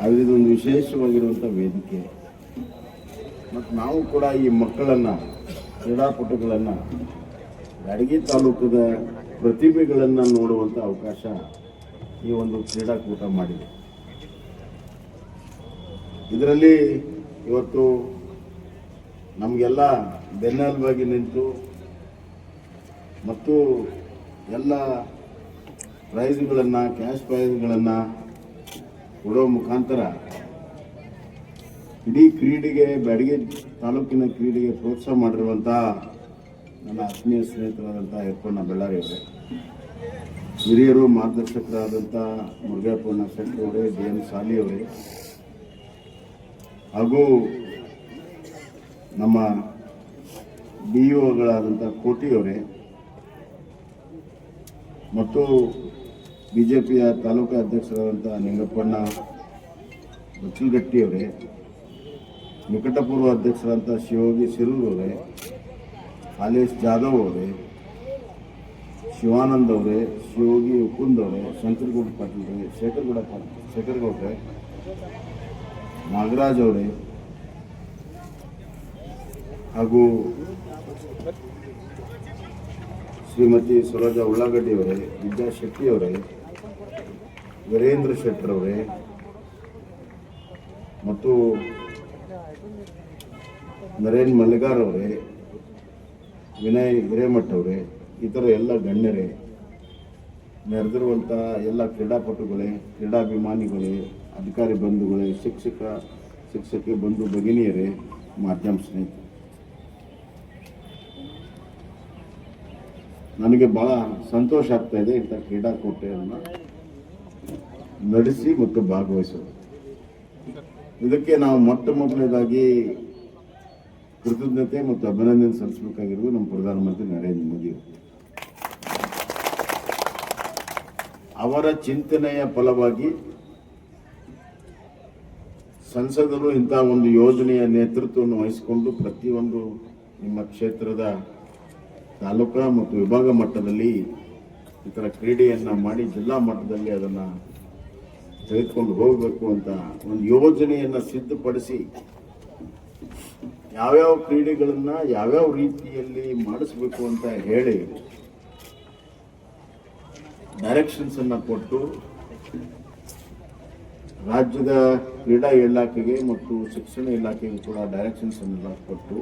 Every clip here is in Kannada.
ಆದರೆ ಇದೊಂದು ವಿಶೇಷವಾಗಿರುವಂತ ವೇದಿಕೆ. ಮತ್ತು ನಾವು ಕೂಡ ಈ ಮಕ್ಕಳನ್ನು ಕ್ರೀಡಾಪಟುಗಳನ್ನು ಗಡಗಿ ತಾಲೂಕದ ಪ್ರತಿಭೆಗಳನ್ನು ನೋಡುವಂಥ ಅವಕಾಶ ಈ ಒಂದು ಕ್ರೀಡಾಕೂಟ ಮಾಡಿದೆ. ಇದರಲ್ಲಿ ಇವತ್ತು ನಮಗೆಲ್ಲ ಬೆನ್ನೆಲುಬಾಗಿ ನಿಂತು ಮತ್ತು ಎಲ್ಲ ಪ್ರೈಸ್ಗಳನ್ನು ಕ್ಯಾಶ್ ಪ್ರೈಸ್ಗಳನ್ನು ಕೊಡೋ ಮುಖಾಂತರ ಇಡೀ ಕ್ರೀಡೆಗೆ, ಬ್ಯಾಡಗಿ ತಾಲೂಕಿನ ಕ್ರೀಡೆಗೆ ಪ್ರೋತ್ಸಾಹ ಮಾಡಿರುವಂಥ ನನ್ನ ಆತ್ಮೀಯ ಸ್ನೇಹಿತರಾದಂಥ ಯಪ್ಪಣ್ಣ ಬೆಳ್ಳಾರಿ ಅವರೇ. ಹಿರಿಯರು ಮಾರ್ಗದರ್ಶಕರಾದಂಥ ಮುರುಘಾಪಣ್ಣ ಶೆಟ್ಟಿ ಅವರೇ, ಡಿ ಎಂ ಸಾಲಿ ಅವರೇ. ಹಾಗೂ ನಮ್ಮ ಡಿ ಒಗಳಾದಂಥ ಕೋಟಿ ಅವರೇ. ಮತ್ತು ಬಿ ಜೆ ಪಿಯ ತಾಲೂಕು ಅಧ್ಯಕ್ಷರಾದಂಥ ನಿಂಗಪ್ಪಣ್ಣ ಬಚ್ಚಲ್ಗಟ್ಟಿಯವರೇ ನಿಕಟಪೂರ್ವ ಅಧ್ಯಕ್ಷರಾದಂಥ ಶಿವೋಗಿ ಸಿರೂರ್ ಅವರೇ ಹಾಲೇಶ್ ಜಾಧವ್ ಅವರೇ ಶಿವಾನಂದ್ ಅವರೇ ಶಿವೋಗಿ ಉಕುಂದ್ ಅವರೇ ಶಂಕರಗೌಡ ಪಾಟೀಲ್ ಅವರೇ ಶೇಖರ್ಗೌಡ ಪಾಟೀಲ್, ಶೇಖರ್ಗೌಡ್ರೆ ನಾಗರಾಜ್ ಅವರೇ ಹಾಗೂ ಶ್ರೀಮತಿ ಸ್ವರಾಜ ಉಳ್ಳಾಗಡ್ಡಿ ಅವರೇ ವಿದ್ಯಾ ಶೆಟ್ಟಿ ಅವರೇ ವೀರೇಂದ್ರ ಶೆಟ್ಟರ್ ಅವರೇ ಮತ್ತು ನರೇನ್ ಮಲ್ಲಿಗಾರ್ ಅವರೇ ವಿನಯ್ ಹಿರೇಮಠ್ ಅವರೇ ಇತರ ಎಲ್ಲ ಗಣ್ಯರೇ ನೆರೆದಿರುವಂಥ ಎಲ್ಲ ಕ್ರೀಡಾಪಟುಗಳೇ, ಕ್ರೀಡಾಭಿಮಾನಿಗಳೇ, ಅಧಿಕಾರಿ ಬಂಧುಗಳೇ, ಶಿಕ್ಷಕ, ಶಿಕ್ಷಕಿ ಬಂಧು ಭಗಿನಿಯರೇ, ಮಾಧ್ಯಮ ಸ್ನೇಹಿತರು. ನನಗೆ ಬಹಳ ಸಂತೋಷ ಆಗ್ತಾ ಇದೆ ಇಂಥ ಕ್ರೀಡಾಕೂಟವನ್ನು ನಡೆಸಿ ಮತ್ತು ಭಾಗವಹಿಸೋದು ಇದಕ್ಕೆ ನಾವು ಮೊಟ್ಟ ಮೊದಲನೇದಾಗಿ ಕೃತಜ್ಞತೆ ಮತ್ತು ಅಭಿನಂದನೆ ಸಲ್ಲಿಸಬೇಕಾಗಿರುವುದು ನಮ್ಮ ಪ್ರಧಾನಮಂತ್ರಿ ನರೇಂದ್ರ ಮೋದಿ ಅವರು. ಅವರ ಚಿಂತನೆಯ ಫಲವಾಗಿ ಸಂಸದರು ಇಂಥ ಒಂದು ಯೋಜನೆಯ ನೇತೃತ್ವವನ್ನು ವಹಿಸಿಕೊಂಡು ಪ್ರತಿಯೊಂದು ನಿಮ್ಮ ಕ್ಷೇತ್ರದ ತಾಲೂಕಾ ಮತ್ತು ವಿಭಾಗ ಮಟ್ಟದಲ್ಲಿ ಈ ಥರ ಕ್ರೀಡೆಯನ್ನು ಮಾಡಿ ಜಿಲ್ಲಾ ಮಟ್ಟದಲ್ಲಿ ಅದನ್ನು ತೆಗೆದುಕೊಂಡು ಹೋಗಬೇಕು ಅಂತ ಒಂದು ಯೋಜನೆಯನ್ನು ಸಿದ್ಧಪಡಿಸಿ ಯಾವ್ಯಾವ ಕ್ರೀಡೆಗಳನ್ನು ಯಾವ್ಯಾವ ರೀತಿಯಲ್ಲಿ ಮಾಡಿಸ್ಬೇಕು ಅಂತ ಹೇಳಿ ಡೈರೆಕ್ಷನ್ಸನ್ನು ಕೊಟ್ಟು ರಾಜ್ಯದ ಕ್ರೀಡಾ ಇಲಾಖೆಗೆ ಮತ್ತು ಶಿಕ್ಷಣ ಇಲಾಖೆಗೆ ಕೂಡ ಡೈರೆಕ್ಷನ್ಸ್ ಅನ್ನ ಕೊಟ್ಟು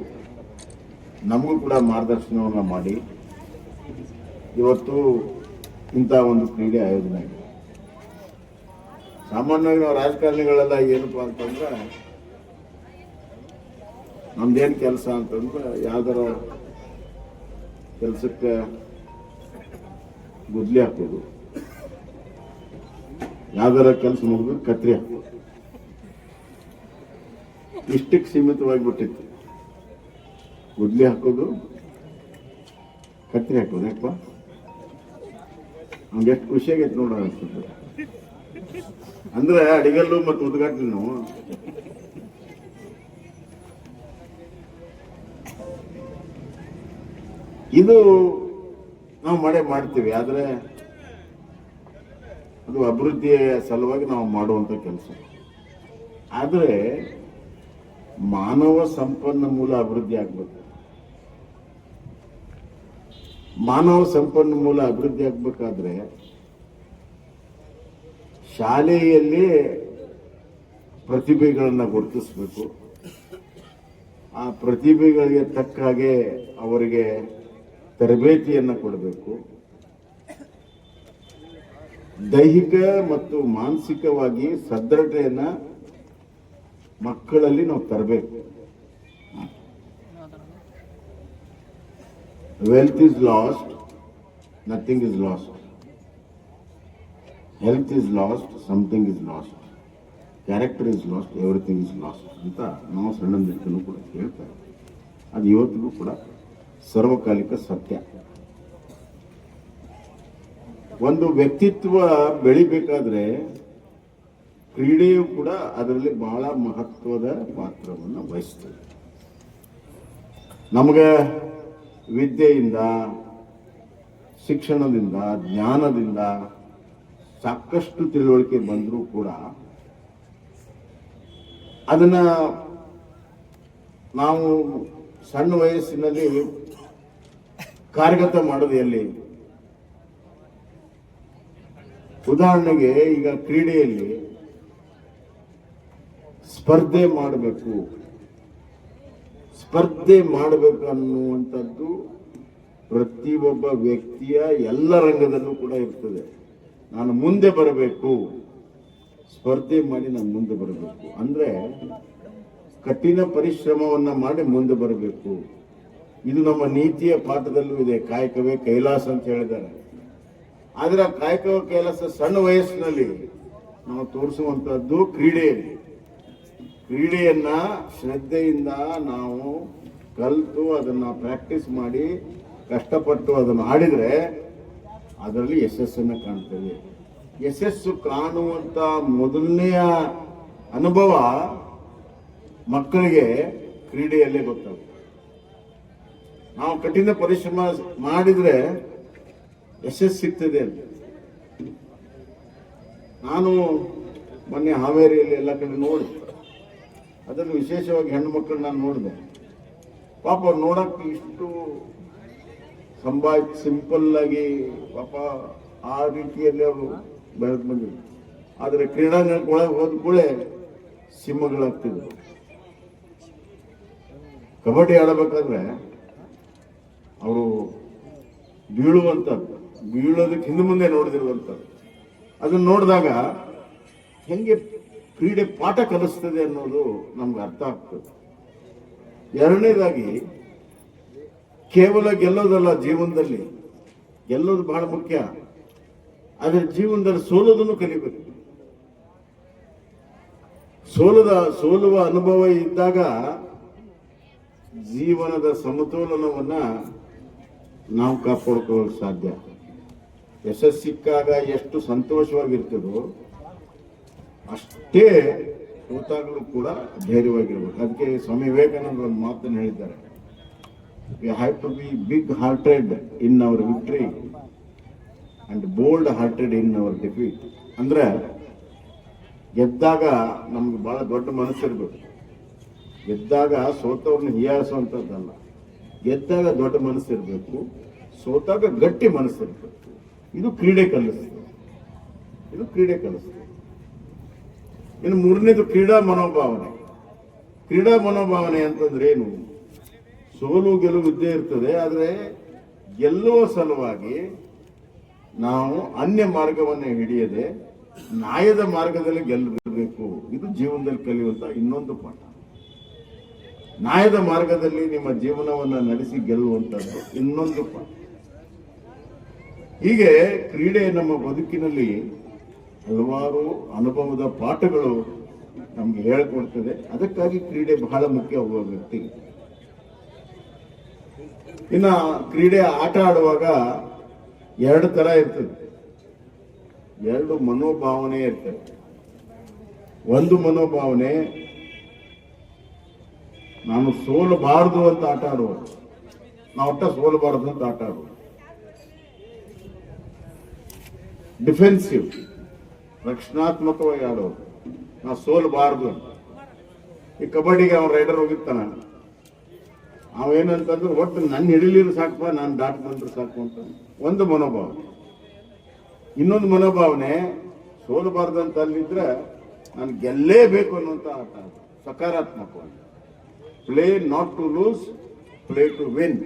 ನಮಗೂ ಕೂಡ ಮಾರ್ಗದರ್ಶನವನ್ನು ಮಾಡಿ. ಇವತ್ತು ಇಂಥ ಒಂದು ಕ್ರೀಡೆ ಆಯೋಜನೆ ಆಗಿದೆ. ಸಾಮಾನ್ಯವಾಗಿ ನಾವು ರಾಜಕಾರಣಿಗಳೆಲ್ಲ ಏನಪ್ಪ ಅಂತಂದ್ರೆ, ನಮ್ದೇನು ಕೆಲಸ ಅಂತಂದ್ರೆ ಯಾವ್ದಾರ ಕೆಲಸಕ್ಕೆ ಗುದ್ಲಿ ಹಾಕೋದು ಯಾವ್ದಾರ ಕೆಲಸ ಮುಗಿದು ಕತ್ರಿ ಹಾಕೋದು ಇಷ್ಟಕ್ಕೆ ಸೀಮಿತವಾಗಿ ಬಿಟ್ಟಿತ್ತು. ಗುದ್ಲಿ ಹಾಕೋದು, ಕತ್ರಿ ಹಾಕೋದು ಯಾಕಪ್ಪ ನಮ್ಗೆ ಎಷ್ಟು ಖುಷಿಯಾಗೈತೆ ನೋಡೋಣ ಅನ್ಸುತ್ತೆ. ಅಂದ್ರೆ ಅಡಿಗಲ್ಲು ಮತ್ತು ಉದ್ಘಾಟನೆ ನಾವು ಇದು ನಾವು ಮಾಡೇ ಮಾಡ್ತೀವಿ, ಆದರೆ ಅದು ಅಭಿವೃದ್ಧಿಯ ಸಲುವಾಗಿ ನಾವು ಮಾಡುವಂಥ ಕೆಲಸ. ಆದರೆ ಮಾನವ ಸಂಪನ್ಮೂಲ ಅಭಿವೃದ್ಧಿ ಆಗ್ಬೇಕು. ಮಾನವ ಸಂಪನ್ಮೂಲ ಅಭಿವೃದ್ಧಿ ಆಗ್ಬೇಕಾದ್ರೆ ಶಾಲೆಯಲ್ಲಿ ಪ್ರತಿಭೆಗಳನ್ನು ಗುರುತಿಸಬೇಕು. ಆ ಪ್ರತಿಭೆಗಳಿಗೆ ತಕ್ಕ ಹಾಗೆ ಅವರಿಗೆ ತರಬೇತಿಯನ್ನು ಕೊಡಬೇಕು. ದೈಹಿಕ ಮತ್ತು ಮಾನಸಿಕವಾಗಿ ಸದೃಢತೆಯನ್ನು ಮಕ್ಕಳಲ್ಲಿ ನಾವು ತರಬೇಕು. Wealth is lost nothing is lost health is lost something is lost character is lost everything is lost ಅಂತ ನಾವು ಸಣ್ಣದಿರ್ತನೂ ಕೂಡ ಹೇಳ್ತಾರೆ ಅದು ಇವತ್ತಿಗೂ ಕೂಡ ಸರ್ವಕಾಲಿಕ ಸತ್ಯ. ಒಂದು ವ್ಯಕ್ತಿತ್ವ ಬೆಳಿಬೇಕಾದ್ರೆ ಕ್ರೀಡೆಯು ಕೂಡ ಅದರಲ್ಲಿ ಬಹಳ ಮಹತ್ವದ ಪಾತ್ರವನ್ನು ವಹಿಸ್ತದೆ. ನಮಗೆ ವಿದ್ಯೆಯಿಂದ, ಶಿಕ್ಷಣದಿಂದ, ಜ್ಞಾನದಿಂದ ಸಾಕಷ್ಟು ತಿಳುವಳಿಕೆ ಬಂದರೂ ಕೂಡ ಅದನ್ನ ನಾವು ಸಣ್ಣ ವಯಸ್ಸಿನಲ್ಲಿ ಕಾರ್ಯಗತ ಮಾಡೋದು ಎಲ್ಲಿ? ಉದಾಹರಣೆಗೆ ಈಗ ಕ್ರೀಡೆಯಲ್ಲಿ ಸ್ಪರ್ಧೆ ಮಾಡಬೇಕು. ಸ್ಪರ್ಧೆ ಮಾಡಬೇಕು ಅನ್ನುವಂಥದ್ದು ಪ್ರತಿಯೊಬ್ಬ ವ್ಯಕ್ತಿಯ ಎಲ್ಲ ರಂಗದಲ್ಲೂ ಕೂಡ ಇರ್ತದೆ. ನಾನು ಮುಂದೆ ಬರಬೇಕು. ಸ್ಪರ್ಧೆ ಮಾಡಿ ನಾನು ಮುಂದೆ ಬರಬೇಕು. ಅಂದ್ರೆ ಕಠಿಣ ಪರಿಶ್ರಮವನ್ನ ಮಾಡಿ ಮುಂದೆ ಬರಬೇಕು. ಇದು ನಮ್ಮ ನೀತಿಯ ಪಾಠದಲ್ಲೂ ಇದೆ, ಕಾಯಕವೇ ಕೈಲಾಸ ಅಂತ ಹೇಳಿದ್ದಾರೆ. ಆದ್ರೆ ಆ ಕಾಯಕವ ಕೈಲಾಸ ಸಣ್ಣ ವಯಸ್ಸಿನಲ್ಲಿ ನಾವು ತೋರಿಸುವಂತಹದ್ದು ಕ್ರೀಡೆಯಲ್ಲಿ. ಕ್ರೀಡೆಯನ್ನ ಶ್ರದ್ಧೆಯಿಂದ ನಾವು ಕಲಿತು ಅದನ್ನ ಪ್ರಾಕ್ಟೀಸ್ ಮಾಡಿ, ಕಷ್ಟಪಟ್ಟು ಅದನ್ನು ಆಡಿದ್ರೆ ಅದರಲ್ಲಿ ಯಶಸ್ಸನ್ನು ಕಾಣ್ತೇವೆ. ಯಶಸ್ಸು ಕಾಣುವಂತ ಮೊದಲನೆಯ ಅನುಭವ ಮಕ್ಕಳಿಗೆ ಕ್ರೀಡೆಯಲ್ಲೇ ಗೊತ್ತಾಗುತ್ತೆ. ನಾವು ಕಠಿಣ ಪರಿಶ್ರಮ ಮಾಡಿದ್ರೆ ಯಶಸ್ಸು ಸಿಗ್ತದೆ ಅಂತ. ನಾನು ಮೊನ್ನೆ ಹಾವೇರಿಯಲ್ಲಿ ಎಲ್ಲ ಕಡೆ ನೋಡಿ ಅದನ್ನು ವಿಶೇಷವಾಗಿ ಹೆಣ್ಣು ಮಕ್ಕಳನ್ನ ನಾನು ನೋಡಿದೆ. ಪಾಪ ನೋಡಕ್ಕೆ ಇಷ್ಟು ಸಂಭಾ ಸಿಂಪಲ್ ಆಗಿ ಪಾಪ ಆ ರೀತಿಯಲ್ಲಿ ಅವರು ಬೆಳೆದು ಬಂದಿದ್ರು. ಆದರೆ ಕ್ರೀಡಾಂಗಣಕ್ಕೆ ಒಳಗೆ ಹೋದ ಕೂಡಲೇ ಸಿಂಹಗಳಾಗ್ತಿದ್ರು. ಕಬಡ್ಡಿ ಆಡಬೇಕಾದ್ರೆ ಅವರು ಬೀಳುವಂಥದ್ದು, ಬೀಳೋದಕ್ಕೆ ಹಿಂದೆ ಮುಂದೆ ನೋಡಿದಿರುವಂಥದ್ದು ಅದನ್ನ ನೋಡಿದಾಗ ಹೆಂಗೆ ಕ್ರೀಡೆ ಪಾಠ ಕಲಿಸ್ತದೆ ಅನ್ನೋದು ನಮ್ಗೆ ಅರ್ಥ ಆಗ್ತದೆ. ಎರಡನೇದಾಗಿ ಕೇವಲ ಗೆಲ್ಲೋದಲ್ಲ ಜೀವನದಲ್ಲಿ. ಗೆಲ್ಲೋದು ಬಹಳ ಮುಖ್ಯ. ಆದರೆ ಜೀವನದಲ್ಲಿ ಸೋಲೋದನ್ನು ಕಲಿಬೇಕು. ಸೋಲದ, ಸೋಲುವ ಅನುಭವ ಇದ್ದಾಗ ಜೀವನದ ಸಮತೋಲನವನ್ನ ನಾವು ಕಾಪಾಡ್ಕೊಳ್ಳೋಕೆ ಸಾಧ್ಯ. ಯಶಸ್ಸು ಸಿಕ್ಕಾಗ ಎಷ್ಟು ಸಂತೋಷವಾಗಿರ್ತದೋ ಅಷ್ಟೇ ಸೋತಾಗಲೂ ಕೂಡ ಧೈರ್ಯವಾಗಿರ್ಬೇಕು. ಅದಕ್ಕೆ ಸ್ವಾಮಿ ವಿವೇಕಾನಂದ ಒಂದು ಮಾತನ್ನು ಹೇಳಿದ್ದಾರೆ. We have to be big hearted in our victory and bold hearted in our defeat ಅಂದರೆ ಗೆದ್ದಾಗ ನಮ್ಗೆ ಭಾಳ ದೊಡ್ಡ ಮನಸ್ಸಿರ್ಬೇಕು. ಗೆದ್ದಾಗ ಸೋತವ್ರನ್ನ ಹೀಯಾಳಿಸುವಂಥದ್ದಲ್ಲ. ಗೆದ್ದಾಗ ದೊಡ್ಡ ಮನಸ್ಸಿರ್ಬೇಕು. ಸೋತಾಗ ಗಟ್ಟಿ ಮನಸ್ಸಿರ್ಬೇಕು. ಇದು ಕ್ರೀಡೆ ಕಲಿಸ್ತದೆ ಇದು ಕ್ರೀಡೆ ಕಲಿಸ್ತದೆ ಇನ್ನು ಮೂರನೇದು ಕ್ರೀಡಾ ಮನೋಭಾವನೆ. ಕ್ರೀಡಾ ಮನೋಭಾವನೆ ಅಂತಂದ್ರೆ ಏನು? ಸೋಲು ಗೆಲುವು ಇದ್ದೇ ಇರ್ತದೆ, ಆದರೆ ಗೆಲ್ಲುವ ಸಲುವಾಗಿ ನಾವು ಅನ್ಯ ಮಾರ್ಗವನ್ನು ಹಿಡಿಯದೆ ನ್ಯಾಯದ ಮಾರ್ಗದಲ್ಲಿ ಗೆಲ್ಲಬೇಕು ಇದು ಜೀವನದಲ್ಲಿ ಕಲಿಯುವಂತ ಇನ್ನೊಂದು ಪಾಠ. ನ್ಯಾಯದ ಮಾರ್ಗದಲ್ಲಿ ನಿಮ್ಮ ಜೀವನವನ್ನು ನಡೆಸಿ ಗೆಲ್ಲುವಂಥದ್ದು ಇನ್ನೊಂದು ಪಾಠ. ಹೀಗೆ ಕ್ರೀಡೆ ನಮ್ಮ ಬದುಕಿನಲ್ಲಿ ಹಲವಾರು ಅನುಭವದ ಪಾಠಗಳು ನಮ್ಗೆ ಹೇಳಿಕೊಡ್ತದೆ. ಅದಕ್ಕಾಗಿ ಕ್ರೀಡೆ ಬಹಳ ಮುಖ್ಯ ಒಬ್ಬ ಇನ್ನ ಕ್ರೀಡೆ ಆಟ ಆಡುವಾಗ ಎರಡು ತರ ಇರ್ತದೆ. ಎರಡು ಮನೋಭಾವನೆ ಇರ್ತದೆ. ಒಂದು ಮನೋಭಾವನೆ, ನಾನು ಸೋಲಬಾರದು ಅಂತ ಆಟ ಆಡುವ ನಾವು ಒಟ್ಟ ಸೋಲಬಾರದು ಅಂತ ಆಟ ಆಡುವ ಡಿಫೆನ್ಸಿವ್, ರಕ್ಷಣಾತ್ಮಕವಾಗಿ ಆಡೋದು. ನಾವು ಸೋಲಬಾರದು ಈ ಕಬಡ್ಡಿಗೆ ಅವನ್ ರೈಡರ್ ಹೋಗಿರ್ತಾನ. ಅವೇನಂತಂದ್ರೆ ಒಟ್ಟು ನನ್ನ ಹಿಡಿಲಿರು ಸಾಕಪ್ಪ, ನಾನು ದಾಟ್ ಬಂದ್ರೆ ಸಾಕು ಅಂತ. ಒಂದು ಮನೋಭಾವ ಇನ್ನೊಂದು ಮನೋಭಾವನೆ ಸೋಲಬಾರ್ದು ಅಂತ ಅಲ್ಲಿದ್ರೆ ನಾನು ಗೆಲ್ಲೇಬೇಕು ಅನ್ನುವಂಥ ಆಟ. ಸಕಾರಾತ್ಮಕವಾಗಿ. Play not to lose, play to win.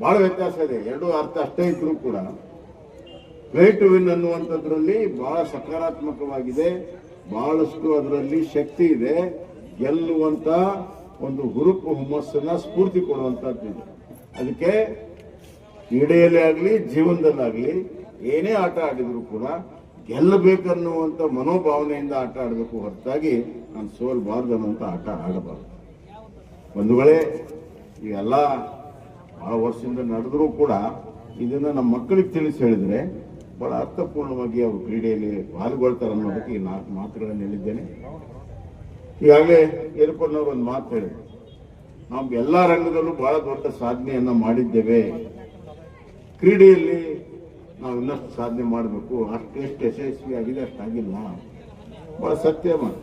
ಬಹಳ ವ್ಯತ್ಯಾಸ ಇದೆ, ಎರಡು ಅರ್ಥ ಅಷ್ಟೇ ಇದ್ರೂ ಕೂಡ. ಪ್ಲೇ ಟು ವಿನ್ ಅನ್ನುವಂಥದ್ರಲ್ಲಿ ಬಹಳ ಸಕಾರಾತ್ಮಕವಾಗಿದೆ ಬಹಳಷ್ಟು ಅದರಲ್ಲಿ ಶಕ್ತಿ ಇದೆ, ಗೆಲ್ಲುವಂತ ಒಂದು ಹುರುಪು ಹುಮ್ಮಸ್ಸನ್ನ ಸ್ಫೂರ್ತಿ ಕೊಡುವಂತದ್ದು ಇದೆ. ಅದಕ್ಕೆ ಕ್ರೀಡೆಯಲ್ಲೇ ಆಗಲಿ, ಜೀವನದಲ್ಲಾಗಲಿ, ಏನೇ ಆಟ ಆಡಿದ್ರು ಕೂಡ ಗೆಲ್ಲಬೇಕನ್ನುವಂತ ಮನೋಭಾವನೆಯಿಂದ ಆಟ ಆಡಬೇಕು ಹೊರತಾಗಿ ನಾನು ಸೋಲ್ಬಾರ್ದು ಅನ್ನುವಂಥ ಆಟ ಆಡಬಾರ್ದು. ಬಂಧುಗಳೇ ಇವೆಲ್ಲ ಬಹಳ ವರ್ಷದಿಂದ ನಡೆದರೂ ಕೂಡ ಇದನ್ನ ನಮ್ಮ ಮಕ್ಕಳಿಗೆ ತಿಳಿಸಿ ಹೇಳಿದ್ರೆ ಬಹಳ ಅರ್ಥಪೂರ್ಣವಾಗಿ ಅವರು ಕ್ರೀಡೆಯಲ್ಲಿ ಪಾಲ್ಗೊಳ್ತಾರೆ ಅನ್ನೋದಕ್ಕೆ ಈ ನಾಲ್ಕು ಮಾತುಗಳನ್ನು ಹೇಳಿದ್ದೇನೆ. ಈಗಾಗಲೇ ಏರ್ಕೊಂಡವ್ರು ಒಂದು ಮಾತು ಹೇಳಿ ನಾವು ಎಲ್ಲ ರಂಗದಲ್ಲೂ ಬಹಳ ದೊಡ್ಡ ಸಾಧನೆಯನ್ನ ಮಾಡಿದ್ದೇವೆ. ಕ್ರೀಡೆಯಲ್ಲಿ ನಾವು ಇನ್ನಷ್ಟು ಸಾಧನೆ ಮಾಡಬೇಕು. ಅಷ್ಟು ಎಷ್ಟು ಯಶಸ್ವಿ ಆಗಿದೆ ಅಷ್ಟಾಗಿಲ್ಲ ಬಹಳ ಸತ್ಯ ಮಾತು.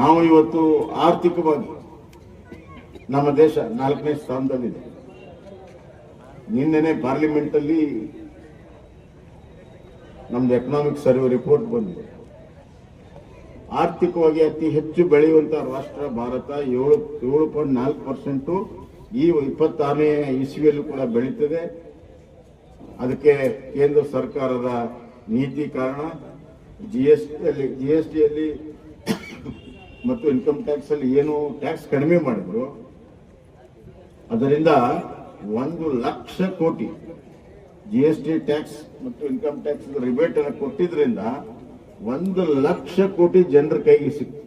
ನಾವು ಇವತ್ತು ಆರ್ಥಿಕವಾಗಿ ನಮ್ಮ ದೇಶ ನಾಲ್ಕನೇ ಸ್ಥಾನದಲ್ಲಿದೆ. ನಿನ್ನೆನೆ ಪಾರ್ಲಿಮೆಂಟಲ್ಲಿ ನಮ್ದು ಎಕನಾಮಿಕ್ ಸರ್ವೆ ರಿಪೋರ್ಟ್ ಬಂದಿದೆ. ಆರ್ಥಿಕವಾಗಿ ಅತಿ ಹೆಚ್ಚು ಬೆಳೆಯುವಂತ ರಾಷ್ಟ್ರ ಭಾರತ, ಏಳು ಏಳು ಪಾಯಿಂಟ್ ನಾಲ್ಕು ಪರ್ಸೆಂಟು ಈ ಇಪ್ಪತ್ತಾರನೇ ಇಸ್ವಿಯಲ್ಲೂ ಕೂಡ ಬೆಳೀತದೆ. ಅದಕ್ಕೆ ಕೇಂದ್ರ ಸರ್ಕಾರದ ನೀತಿ ಕಾರಣ ಜಿ ಎಸ್ ಟಿಯಲ್ಲಿ ಜಿ ಎಸ್ ಟಿಯಲ್ಲಿ ಮತ್ತು ಇನ್ಕಮ್ ಟ್ಯಾಕ್ಸ್ ಅಲ್ಲಿ ಏನು ಟ್ಯಾಕ್ಸ್ ಕಡಿಮೆ ಮಾಡಿದ್ರು. ಅದರಿಂದ ಒಂದು lakh crore G S T tax ಮತ್ತು ಇನ್ಕಮ್ ಟ್ಯಾಕ್ಸ್ ರಿಬೇಟ್ ಅನ್ನು ಕೊಟ್ಟಿದ್ರಿಂದ ಒಂದು ಲಕ್ಷ ಕೋಟಿ ಜನರ ಕೈಗೆ ಸಿಕ್ತು.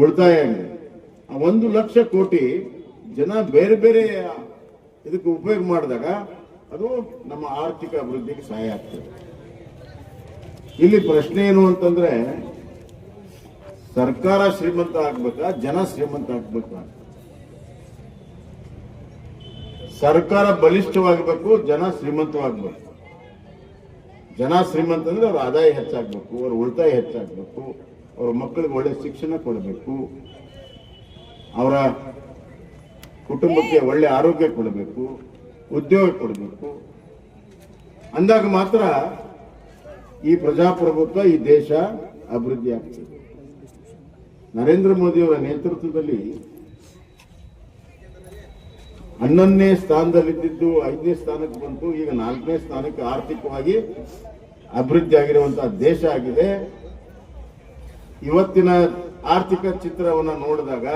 ಉಳಿತಾಯ ಆ ಒಂದು ಲಕ್ಷ ಕೋಟಿ ಜನ ಬೇರೆ ಬೇರೆ ಇದಕ್ಕೆ ಉಪಯೋಗ ಮಾಡಿದಾಗ ಅದು ನಮ್ಮ ಆರ್ಥಿಕ ಅಭಿವೃದ್ಧಿಗೆ ಸಹಾಯ ಆಗ್ತದೆ. ಇಲ್ಲಿ ಪ್ರಶ್ನೆ ಏನು ಅಂತಂದ್ರೆ, ಸರ್ಕಾರ ಶ್ರೀಮಂತ ಆಗ್ಬೇಕಾ, ಜನ ಶ್ರೀಮಂತ ಆಗ್ಬೇಕಾ? ಸರ್ಕಾರ ಬಲಿಷ್ಠವಾಗಬೇಕು ಜನ ಶ್ರೀಮಂತವಾಗಬೇಕು ಜನ ಶ್ರೀಮಂತ ಅಂದ್ರೆ ಅವ್ರ ಆದಾಯ ಹೆಚ್ಚಾಗಬೇಕು, ಅವ್ರ ಉಳಿತಾಯ ಹೆಚ್ಚಾಗಬೇಕು, ಅವ್ರ ಮಕ್ಕಳಿಗೆ ಒಳ್ಳೆ ಶಿಕ್ಷಣ ಕೊಡಬೇಕು, ಅವರ ಕುಟುಂಬಕ್ಕೆ ಒಳ್ಳೆ ಆರೋಗ್ಯ ಕೊಡಬೇಕು, ಉದ್ಯೋಗ ಕೊಡಬೇಕು. ಅಂದಾಗ ಮಾತ್ರ ಈ ಪ್ರಜಾಪ್ರಭುತ್ವ, ಈ ದೇಶ ಅಭಿವೃದ್ಧಿ ಆಗ್ತದೆ. ನರೇಂದ್ರ ಮೋದಿಯವರ ನೇತೃತ್ವದಲ್ಲಿ ಹನ್ನೊಂದನೇ ಸ್ಥಾನದಲ್ಲಿದ್ದು ಐದನೇ ಸ್ಥಾನಕ್ಕೆ ಬಂತು. ಈಗ ನಾಲ್ಕನೇ ಸ್ಥಾನಕ್ಕೆ ಆರ್ಥಿಕವಾಗಿ ಅಭಿವೃದ್ಧಿ ಆಗಿರುವಂತಹ ದೇಶ ಆಗಿದೆ. ಇವತ್ತಿನ ಆರ್ಥಿಕ ಚಿತ್ರವನ್ನು ನೋಡಿದಾಗ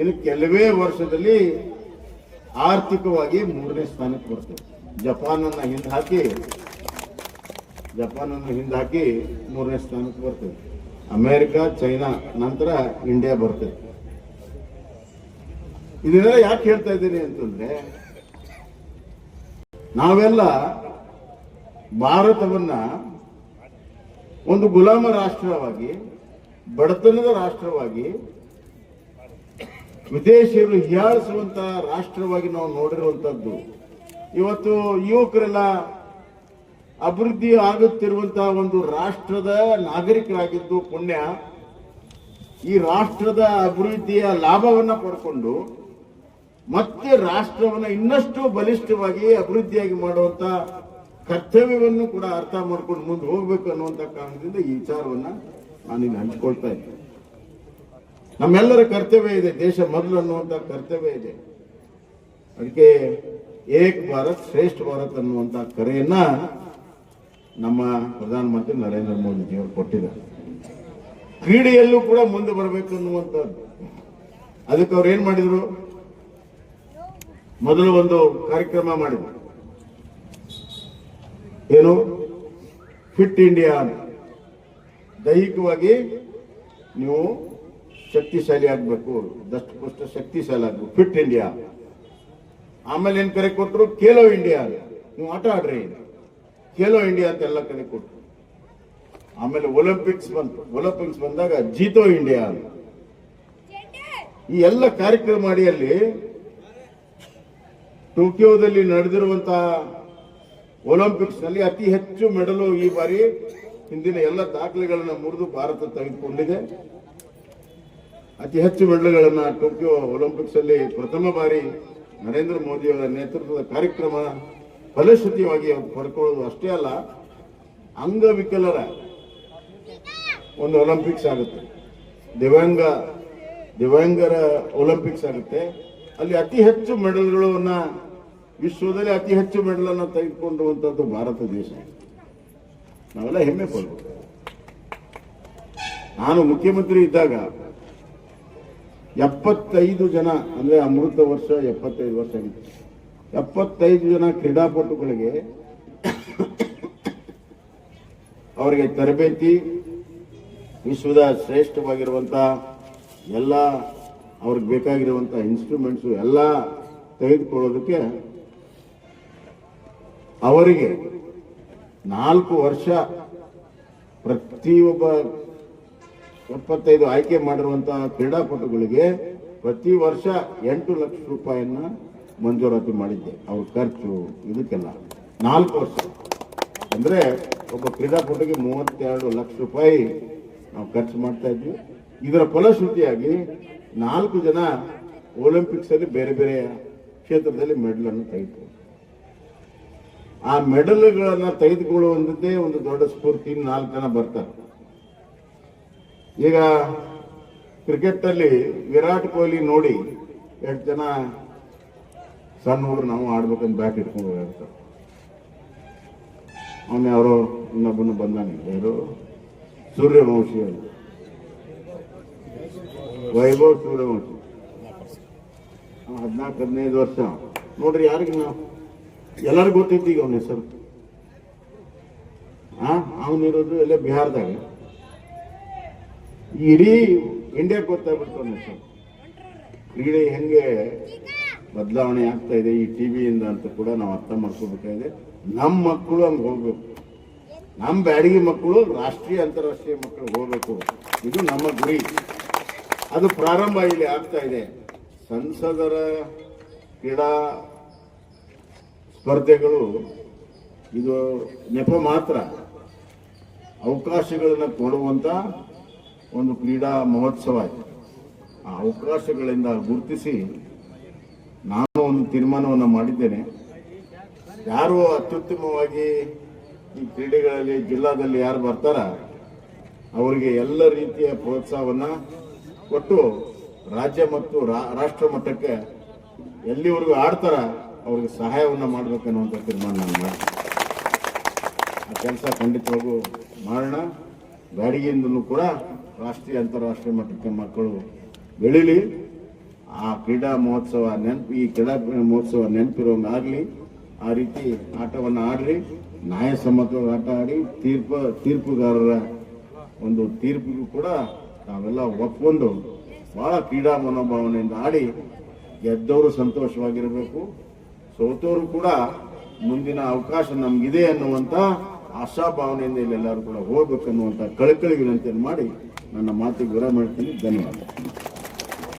ಇನ್ನು ಕೆಲವೇ ವರ್ಷದಲ್ಲಿ ಆರ್ಥಿಕವಾಗಿ ಮೂರನೇ ಸ್ಥಾನಕ್ಕೆ ಬರ್ತದೆ ಜಪಾನನ್ನ ಹಿಂದೆ ಹಾಕಿ, ಜಪಾನನ್ನು ಹಿಂದೆ ಹಾಕಿ ಮೂರನೇ ಸ್ಥಾನಕ್ಕೆ ಬರ್ತದೆ ಅಮೇರಿಕಾ, ಚೈನಾ, ನಂತರ ಇಂಡಿಯಾ ಬರ್ತದೆ ಇದನ್ನೆಲ್ಲ ಯಾಕೆ ಹೇಳ್ತಾ ಇದ್ದೀನಿ ಅಂತಂದ್ರೆ, ನಾವೆಲ್ಲ ಭಾರತವನ್ನ ಒಂದು ಗುಲಾಮ ರಾಷ್ಟ್ರವಾಗಿ, ಬಡತನದ ರಾಷ್ಟ್ರವಾಗಿ, ವಿದೇಶಿಯರು ಹೀಯಾಳಿಸುವಂತ ರಾಷ್ಟ್ರವಾಗಿ ನಾವು ನೋಡಿರುವಂತದ್ದು. ಇವತ್ತು ಯುವಕರೆಲ್ಲ ಅಭಿವೃದ್ಧಿ ಆಗುತ್ತಿರುವಂತಹ ಒಂದು ರಾಷ್ಟ್ರದ ನಾಗರಿಕರಾಗಿದ್ದು ಪುಣ್ಯ. ಈ ರಾಷ್ಟ್ರದ ಅಭಿವೃದ್ಧಿಯ ಲಾಭವನ್ನ ಪಡ್ಕೊಂಡು ಮತ್ತೆ ರಾಷ್ಟ್ರವನ್ನು ಇನ್ನಷ್ಟು ಬಲಿಷ್ಠವಾಗಿ ಅಭಿವೃದ್ಧಿಯಾಗಿ ಮಾಡುವಂತ ಕರ್ತವ್ಯವನ್ನು ಕೂಡ ಅರ್ಥ ಮಾಡ್ಕೊಂಡು ಮುಂದೆ ಹೋಗ್ಬೇಕು ಅನ್ನುವಂತ ಕಾರಣದಿಂದ ಈ ವಿಚಾರವನ್ನ ನಾನು ಇಲ್ಲಿ ಹಂಚಿಕೊಳ್ತಾ ಇದ್ದೆ ನಮ್ಮೆಲ್ಲರ ಕರ್ತವ್ಯ ಇದೆ, ದೇಶ ಮೊದಲು ಅನ್ನುವಂತ ಕರ್ತವ್ಯ ಇದೆ. ಅದಕ್ಕೆ ಏಕ್ ಭಾರತ್ ಶ್ರೇಷ್ಠ ಭಾರತ್ ಅನ್ನುವಂತ ಕರೆಯನ್ನ ನಮ್ಮ ಪ್ರಧಾನಮಂತ್ರಿ ನರೇಂದ್ರ ಮೋದಿ ಅವರು ಕೊಟ್ಟಿದ್ದಾರೆ. ಕ್ರೀಡೆಯಲ್ಲೂ ಕೂಡ ಮುಂದೆ ಬರಬೇಕು ಅನ್ನುವಂಥದ್ದು. ಅದಕ್ಕೆ ಅವ್ರು ಏನ್ ಮಾಡಿದ್ರು? ಮೊದಲು ಒಂದು ಕಾರ್ಯಕ್ರಮ ಮಾಡಿದ್ರು. ಏನು? ಫಿಟ್ ಇಂಡಿಯಾ ದೈಹಿಕವಾಗಿ ನೀವು ಶಕ್ತಿಶಾಲಿ ಆಗ್ಬೇಕು. ದಷ್ಟಪುಷ್ಟ ಶಕ್ತಿಶಾಲಿ ಆಗಬೇಕು. ಫಿಟ್ ಇಂಡಿಯಾ ಆಮೇಲೆ ಏನು ಕರೆ ಕೊಟ್ಟರು ಖೇಲೋ ಇಂಡಿಯಾ ನೀವು ಆಟ ಆಡ್ರಿ. ಖೇಲೋ ಇಂಡಿಯಾ ಅಂತ ಎಲ್ಲ ಕರೆ ಕೊಟ್ಟರು ಆಮೇಲೆ ಒಲಿಂಪಿಕ್ಸ್ ಬಂತು. ಒಲಿಂಪಿಕ್ಸ್ ಬಂದಾಗ ಜೀತೋ ಇಂಡಿಯಾ ಈ ಎಲ್ಲ ಕಾರ್ಯಕ್ರಮ ಅಡಿಯಲ್ಲಿ ಟೋಕಿಯೋದಲ್ಲಿ ನಡೆದಿರುವಂತಹ ಒಲಿಂಪಿಕ್ಸ್ನಲ್ಲಿ ಅತಿ ಹೆಚ್ಚು ಮೆಡಲು ಈ ಬಾರಿ ಹಿಂದಿನ ಎಲ್ಲ ದಾಖಲೆಗಳನ್ನು ಮುರಿದು ಭಾರತ ತೆಗೆದುಕೊಂಡಿದೆ. ಅತಿ ಹೆಚ್ಚು ಮೆಡಲ್ಗಳನ್ನು ಟೋಕಿಯೋ ಒಲಿಂಪಿಕ್ಸ್ ಅಲ್ಲಿ ಪ್ರಥಮ ಬಾರಿ ನರೇಂದ್ರ ಮೋದಿಯವರ ನೇತೃತ್ವದ ಕಾರ್ಯಕ್ರಮ ಫಲಶ್ರುತಿಯಾಗಿ ಪಡ್ಕೊಳ್ಳೋದು ಅಷ್ಟೇ ಅಲ್ಲ, ಅಂಗವಿಕಲರ ಒಂದು ಒಲಿಂಪಿಕ್ಸ್ ಆಗುತ್ತೆ. ದಿವ್ಯಾಂಗ, ದಿವ್ಯಾಂಗರ ಒಲಿಂಪಿಕ್ಸ್ ಆಗುತ್ತೆ. ಅಲ್ಲಿ ಅತಿ ಹೆಚ್ಚು ಮೆಡಲ್ಗಳನ್ನು ವಿಶ್ವದಲ್ಲಿ ಅತಿ ಹೆಚ್ಚು ಮೆಡಲ್ ತೆಗೆದುಕೊಂಡಿರುವಂಥದ್ದು ಭಾರತ ದೇಶ. ನಾವೆಲ್ಲ ಹೆಮ್ಮೆ ಪಡ್ಬೇಕು ನಾನು ಮುಖ್ಯಮಂತ್ರಿ ಇದ್ದಾಗ ಎಪ್ಪತ್ತೈದು ಜನ, ಅಂದ್ರೆ ಅಮೃತ ವರ್ಷ ಎಪ್ಪತ್ತೈದು ವರ್ಷ ಆಗಿತ್ತು. ಎಪ್ಪತ್ತೈದು ಜನ ಕ್ರೀಡಾಪಟುಗಳಿಗೆ ಅವರಿಗೆ ತರಬೇತಿ, ವಿಶ್ವದ ಶ್ರೇಷ್ಠವಾಗಿರುವಂಥ ಎಲ್ಲ ಅವ್ರಿಗೆ ಬೇಕಾಗಿರುವಂತ ಇನ್ಸ್ಟ್ರೂಮೆಂಟ್ಸು ಎಲ್ಲ ತೆಗೆದುಕೊಳ್ಳೋದಕ್ಕೆ ಅವರಿಗೆ ನಾಲ್ಕು ವರ್ಷ ಪ್ರತಿಯೊಬ್ಬ ಎಪ್ಪತ್ತೈದು ಆಯ್ಕೆ ಮಾಡಿರುವಂತಹ ಕ್ರೀಡಾಪಟುಗಳಿಗೆ ಪ್ರತಿ ವರ್ಷ ಎಂಟು ಲಕ್ಷ ರೂಪಾಯಿಯನ್ನ ಮಂಜೂರಾತಿ ಮಾಡಿದ್ದೆ. ಅವ್ರ ಖರ್ಚು ಇದಕ್ಕೆಲ್ಲ ನಾಲ್ಕು ವರ್ಷ. ಅಂದ್ರೆ ಒಬ್ಬ ಕ್ರೀಡಾಪಟುಗೆ ಮೂವತ್ತೆರಡು ಲಕ್ಷ ರೂಪಾಯಿ ನಾವು ಖರ್ಚು ಮಾಡ್ತಾ ಇದ್ವಿ. ಇದರ ಫಲಶ್ರುತಿಯಾಗಿ ನಾಲ್ಕು ಜನ ಒಲಿಂಪಿಕ್ಸ್ ಅಲ್ಲಿ ಬೇರೆ ಬೇರೆ ಕ್ಷೇತ್ರದಲ್ಲಿ ಮೆಡಲ್ ಅನ್ನು ತೆಗೆದುಕೊಂಡು ಆ ಮೆಡಲ್ಗಳನ್ನ ತೆಗೆದುಕೊಳ್ಳುವಂಥದ್ದೇ ಒಂದು ದೊಡ್ಡ ಸ್ಫೂರ್ತಿ ನಾಲ್ಕು ಜನ ಬರ್ತಾರೆ. ಈಗ ಕ್ರಿಕೆಟ್ ಅಲ್ಲಿ ವಿರಾಟ್ ಕೊಹ್ಲಿ ನೋಡಿ ಎಷ್ಟು ಜನ ಸಣ್ಣ ಹುಡುಗರು ನಾವು ಆಡ್ಬೇಕಂತ ಬ್ಯಾಟ್ ಇಟ್ಕೊಂಡು ಹೋಗಿರ್ತಾರೆ ಅವನೇ ಅವರು ಇನ್ನೊಬ್ಬನು ಬಂದಾನೆ. ಯಾರು? ಸೂರ್ಯವಂಶಿ ಅಂತ ವೈಭವ್ ಸೂರ್ಯವಂಶಿ ಹದಿನಾಲ್ಕು, ಹದಿನೈದು ವರ್ಷ. ನೋಡ್ರಿ, ಯಾರಿಗೆ ನಾವು? ಎಲ್ಲರಿಗೂ ಅವನ ಹೆಸರು. ಹಾ ಅವನಿರೋದು ಎಲ್ಲ ಬಿಹಾರದಾಗ. ಇಡೀ ಇಂಡಿಯಾ ಗೊತ್ತಾಗ್ಬಿಡ್ತು ಅವನ ಹೆಸರು. ಕ್ರೀಡೆ ಹೆಂಗೆ ಬದಲಾವಣೆ ಆಗ್ತಾ ಇದೆ ಈ ಟಿವಿಯಿಂದ ಅಂತ ಕೂಡ ನಾವು ಅರ್ಥ ಮಾಡ್ಕೋಬೇಕಾಗಿದೆ. ನಮ್ಮ ಮಕ್ಕಳು ಹಂಗೆ ಹೋಗ್ಬೇಕು. ನಮ್ಮ ಬ್ಯಾಡಗಿ ಮಕ್ಕಳು ರಾಷ್ಟ್ರೀಯ ಅಂತಾರಾಷ್ಟ್ರೀಯ ಮಕ್ಕಳು ಹೋಗ್ಬೇಕು. ಇದು ನಮ್ಮ ಗುರಿ. ಅದು ಪ್ರಾರಂಭ ಇಲ್ಲಿ ಆಗ್ತಾ ಇದೆ. ಸಂಸದರ ಕ್ರೀಡಾ ಸ್ಪರ್ಧೆಗಳು ಇದು ನೆಪ ಮಾತ್ರ. ಅವಕಾಶಗಳನ್ನು ಕೊಡುವಂತ ಒಂದು ಕ್ರೀಡಾ ಮಹೋತ್ಸವ ಆ ಅವಕಾಶಗಳಿಂದ ಗುರುತಿಸಿ ನಾನು ಒಂದು ತೀರ್ಮಾನವನ್ನು ಮಾಡಿದ್ದೇನೆ. ಯಾರು ಅತ್ಯುತ್ತಮವಾಗಿ ಈ ಕ್ರೀಡೆಗಳಲ್ಲಿ ಜಿಲ್ಲಾದಲ್ಲಿ ಯಾರು ಬರ್ತಾರ, ಅವರಿಗೆ ಎಲ್ಲ ರೀತಿಯ ಪ್ರೋತ್ಸಾಹವನ್ನ ಕೊಟ್ಟು ರಾಜ್ಯ ಮತ್ತು ರಾಷ್ಟ್ರ ಮಟ್ಟಕ್ಕೆ ಎಲ್ಲಿವರೆಗೂ ಆಡ್ತಾರ ಅವ್ರಿಗೆ ಸಹಾಯವನ್ನು ಮಾಡ್ಬೇಕನ್ನುವಂಥ ತೀರ್ಮಾನ ನಾನು ಮಾಡ್ತೀನಿ. ಆ ಕೆಲಸ ಖಂಡಿತವಾಗೂ ಮಾಡೋಣ. ಬ್ಯಾಡಿಗೆಯಿಂದಲೂ ಕೂಡ ರಾಷ್ಟ್ರೀಯ, ಅಂತಾರಾಷ್ಟ್ರೀಯ ಮಟ್ಟಕ್ಕೆ ಮಕ್ಕಳು ಬೆಳೀಲಿ. ಆ ಕ್ರೀಡಾ ಮಹೋತ್ಸವ ನೆನಪು, ಈ ಕ್ರೀಡಾ ಮಹೋತ್ಸವ ನೆನಪಿರೋಂಗಾಗಲಿ ಆ ರೀತಿ ಆಟವನ್ನು ಆಡ್ರಿ. ನ್ಯಾಯಸಮ್ಮತವಾಗಿ ಆಟ ಆಡಿ, ತೀರ್ಪು, ತೀರ್ಪುಗಾರರ ಒಂದು ತೀರ್ಪಿಗೂ ಕೂಡ ನಾವೆಲ್ಲ ಒಪ್ಕೊಂಡು ಬಹಳ ಕ್ರೀಡಾ ಮನೋಭಾವನೆಯಿಂದ ಆಡಿ ಗೆದ್ದವರು ಸಂತೋಷವಾಗಿರಬೇಕು. ಸೋತವರು ಕೂಡ ಮುಂದಿನ ಅವಕಾಶ ನಮ್ಗಿದೆ ಅನ್ನುವಂಥ ಆಶಾಭಾವನೆಯಿಂದ ಇಲ್ಲೆಲ್ಲರೂ ಕೂಡ ಹೋಗ್ಬೇಕನ್ನುವಂಥ ಕಳಕಳಿ ವಿನಂತಿಯನ್ನು ಮಾಡಿ ನನ್ನ ಮಾತಿಗೆ ವಿರಾಮ ಮಾಡ್ತೀನಿ ಧನ್ಯವಾದ.